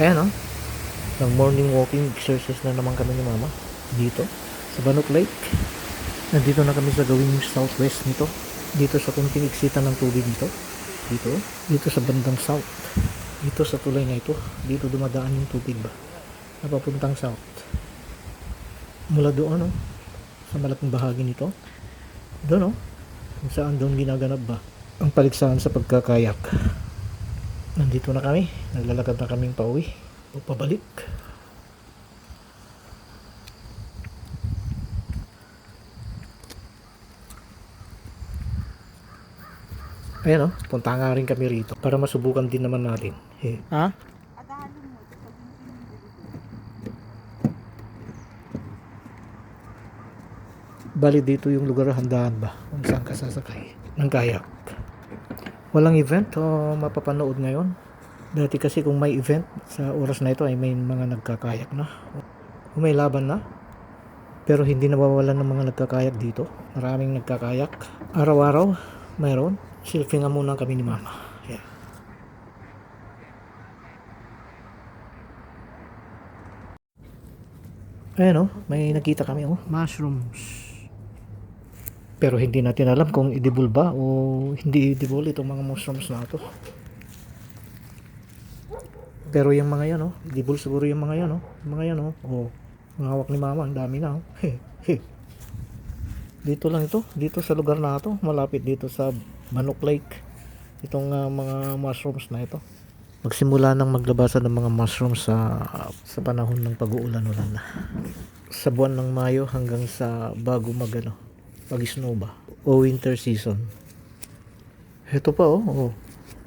Ayan o. Nag morning walking exercise na naman kami ni mama. Dito. Sa Banok Lake. Nandito na kami sa gawing southwest nito. Dito sa kunting iksitan ng tubig dito. Dito. Dito sa bandang south. Dito sa tulay na ito. Dito dumadaan yung tubig ba. Napapuntang south. Mula doon o. Sa malaking bahagi nito. Doon o. Kung saan doon ginaganap ba. Ang paligsahan sa pagkakayak. Nandito na kami. Naglalakad na kaming pauwi. O pabalik. Ayan o, punta nga rin kami rito para masubukan din naman natin. Eh, ha? Bali dito yung lugar handaan ba kung saan ka sasakay ng kayak. Walang event o mapapanood ngayon. Dati kasi kung may event sa oras na ito ay may mga nagkakayak na. Kung may laban na. Pero hindi nawawalan ng mga nagkakayak dito. Maraming nagkakayak. Araw-araw mayroon. Selfie nga muna kami ni mama. Yeah. Ayan o, may nakita kami oh, mushrooms. Pero hindi natin alam kung edible ba o hindi edible itong mga mushrooms na ito. Pero yung mga yan, oh, edible siguro yung mga yan, oh. Yung mga yan, oh. Oh, mga hawak ni mama, ang dami na, oh. dito lang ito, dito sa lugar na ito, malapit dito sa Manok Lake. Itong ah, mga mushrooms na ito. Magsimula nang maglabasan ng mga mushrooms sa sa panahon ng pag-uulan-ulan na. Sa buwan ng Mayo hanggang sa bago magano, pag-snow ba o winter season. Ito pa oh, oh.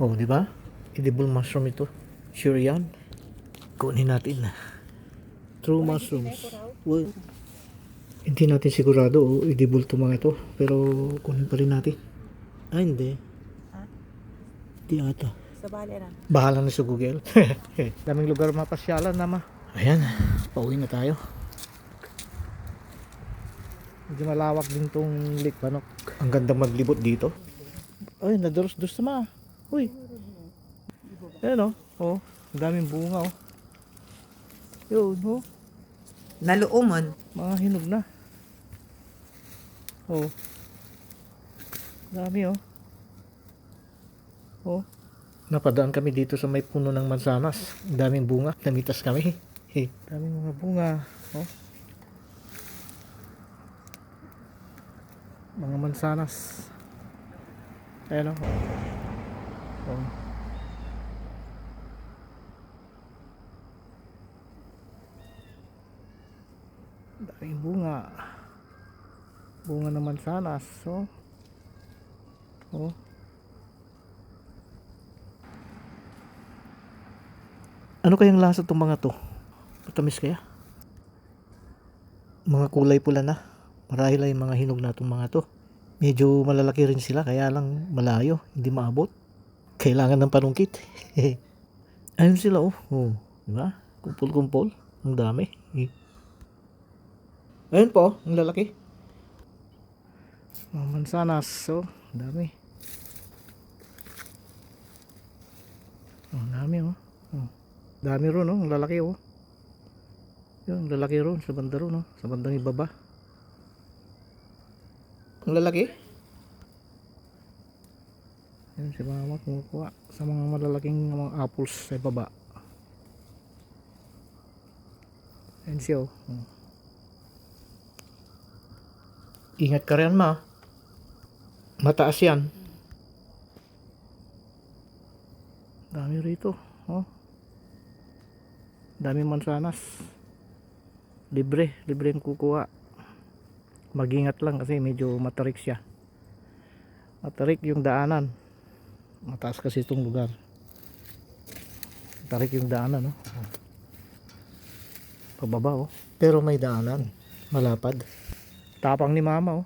Oh, di ba? Edible mushroom ito. Sure yan. Kunin natin. True mushrooms. Well, hindi natin sigurado oh, edible to mga ito. Pero kunin pa rin natin. Ah, hindi. Hindi ata. Sa bali na. Bahala na sa Google. Daming lugar mapasyalan na ma. Ayan, pauwi na tayo. Medyo malawak din tong lake Panok. Ang ganda maglibot dito. Ay, naduros-duros na ma. Uy. Ayan o. Oh. Ang daming bunga oh. Yun oh. Naluumon. Mga hinog na. Oh. Dami oh. Oh. Napadaan kami dito sa may puno ng mansanas. Ang daming bunga. Namitas kami. Hey, daming mga bunga. Oh. Mga mansanas. Ayan oh. oh. Daming bunga. Bunga ng mansanas. Oh. Oh. Ano kayang lasa itong mga to? Matamis kaya? Mga kulay pula na. Marahil ay mga hinog na itong mga to. Medyo malalaki rin sila kaya lang malayo, hindi maabot. Kailangan ng panungkit. Ayun sila oh. oh. Diba? Kumpul-kumpul. Ang dami. Eh. Ayun po, ang lalaki. Mga mansanas. So, ang dami. Oh, dami oh. oh. Dami ron, oh. Ang lalaki, oh. Yun, ang lalaki ron. Sa banda ron, oh. Sa bandang ibaba. Ang lalaki. Yun, si mama kumukuha sa mga malalaking mga apples sa baba. Yan siya, oh. Ingat ka rin, ma. Mataas yan. Dami rito, oh. Dami mansanas. Libre, libre yung kukuha. Mag-ingat lang kasi medyo matarik siya. Matarik yung daanan. Mataas kasi itong lugar. Matarik yung daanan, no? Pababa, oh. Pero may daanan. Malapad. Tapang ni mama, oh.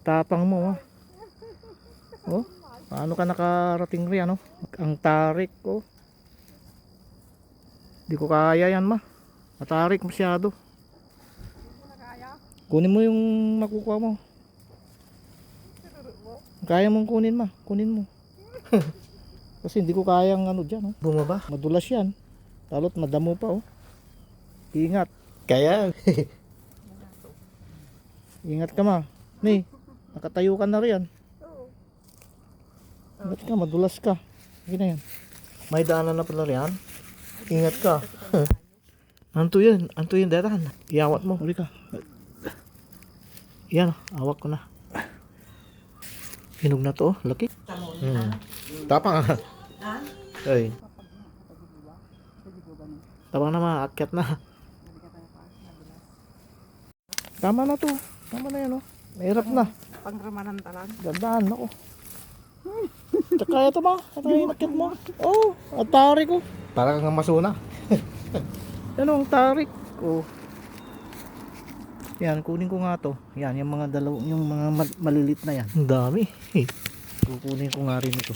Tapang mo, oh. Oh, paano ka nakarating riyan, oh? Ang tarik, oh. Di ko kaya yan ma. Matarik masyado. Kunin mo yung makukuha mo. Kaya mong kunin ma. Kunin mo. Kasi hindi ko kayang ano dyan. Oh. Bumaba. Madulas yan. Talot madamo pa oh. Ingat. Kaya. Ingat ka ma. Ni, nakatayo ka na riyan. Ingat ka, madulas ka. Sige na yan. May daanan na pala riyan. Ingat ka. Anto yun, anto yun daran. Iawat mo, uli ka. Yan, awak ko na. Hinog na to, oh. laki. Hmm. Tapang ah. Ay. Tapang na maakyat na. Tama na to. Tama na yan oh. Mahirap na. Pangramanan talan. Gandaan ako. Tsaka ito ba? Ito yung inakyat mo. Oh, ang tarik ko. Parang kang masuna. Yan oh, ang tarik ko. Yan, kunin ko nga to. Yan, yung mga dalaw, yung mga mal- malilit na yan. Ang dami. Kukunin ko nga rin ito.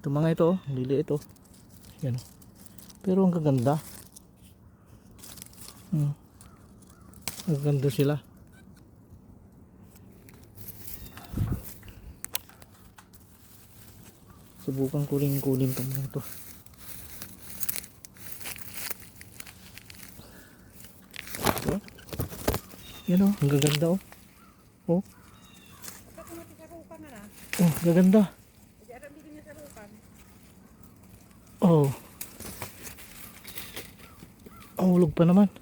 Ito mga ito, oh, liliit ito. Yan. oh. Pero ang gaganda. Hmm. Ang ganda sila. Subukan ko rin kunin itong mga ito. Oh. Yan o, ang gaganda o. Oh. Oh, gaganda. Oh. Ang hulog pa naman.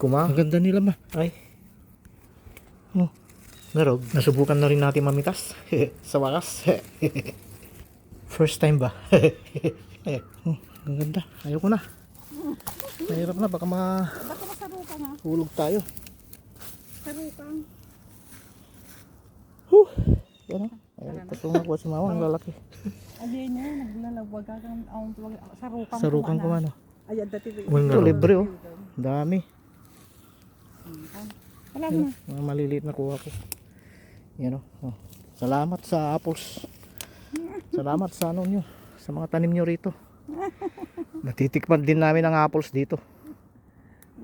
Kuma? Ang ganda nila ma. Ay. Oh. Narog. Nasubukan na rin natin mamitas. Sa wakas. First time ba? oh, ang ganda. Ayoko na. Mahirap na. Baka ma Baka masarukan ha. hulog tayo. Sarukan. Huh. Yan o. Ay, patungan ko si mama. Ang lalaki. Naglalagwag ka kang ang tuwag. Sarukan Sarukan ko ano. Ay, dati. Ito libre oh. Dami. Wala na. mga maliliit na kuha ko. Yan o. Oh. Salamat sa apples. Salamat sa ano nyo. Sa mga tanim nyo rito. Natitikman din namin ang apples dito.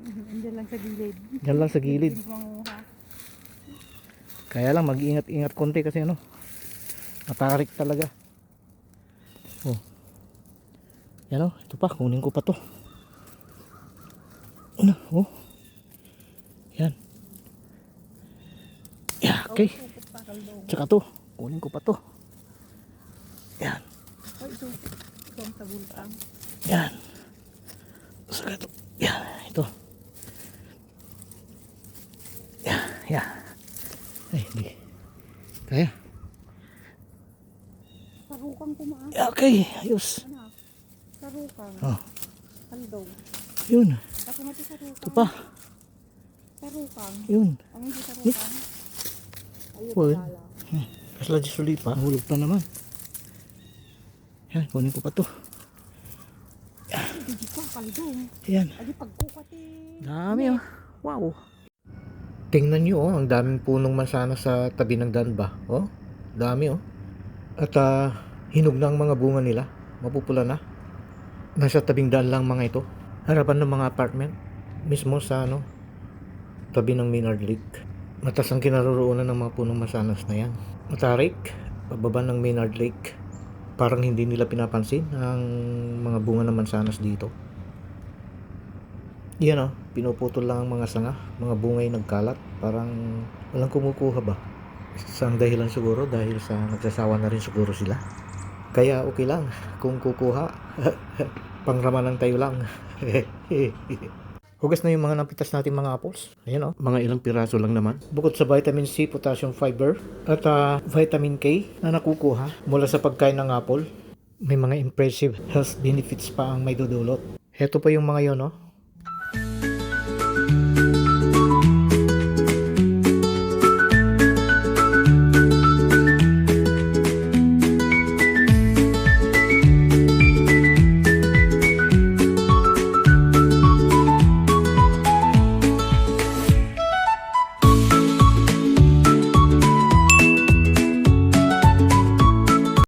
Hindi lang sa gilid. Yan lang sa gilid. Kaya lang mag-ingat-ingat konti kasi ano. Matarik talaga. Oh. Yan o. Ito pa. Kunin ko pa to. Ano? Oh. Yan. Yeah, okay. Tsaka to. Kunin ko pa to. Yan. Ay, ang tabultang. Yan. Saka ito. Yan. Ito. Yan. Yan. Ay, hindi. Kaya. Sarukan ko maa. Yeah, okay. Ayos. Ano? Sarukan. Oh. Kaldong. Yun. Ako mati sarukan. Ito pa. Sarukan. Yun. Ang hindi sarukan. Ayun, Well. pala. Kasla di suli pa. Hulog pa naman. Yan. Kunin ko pa to. Yan. Dami oh. Wow. Tingnan nyo oh, ang daming punong masana sa tabi ng daan ba? Oh, dami oh. At ah, hinog na ang mga bunga nila. Mapupula na. Nasa tabing daan lang mga ito. Harapan ng mga apartment. Mismo sa ano, tabi ng Maynard Lake. Matas ang kinaroroonan ng mga punong masanas na yan. Matarik, pababa ng Maynard Lake. Parang hindi nila pinapansin ang mga bunga ng mansanas dito. Yan oh, pinuputol lang ang mga sanga, mga bungay nagkalat, parang walang kumukuha ba? Sa ang dahilan siguro dahil sa nagsasawa na rin siguro sila. Kaya okay lang kung kukuha. Pangramanan tayo lang. Hugas na yung mga napitas natin mga apples. Ayan oh, mga ilang piraso lang naman. Bukod sa vitamin C, potassium fiber, at ah, vitamin K na nakukuha mula sa pagkain ng apple, may mga impressive health benefits pa ang may dudulot. Heto pa yung mga yon, no?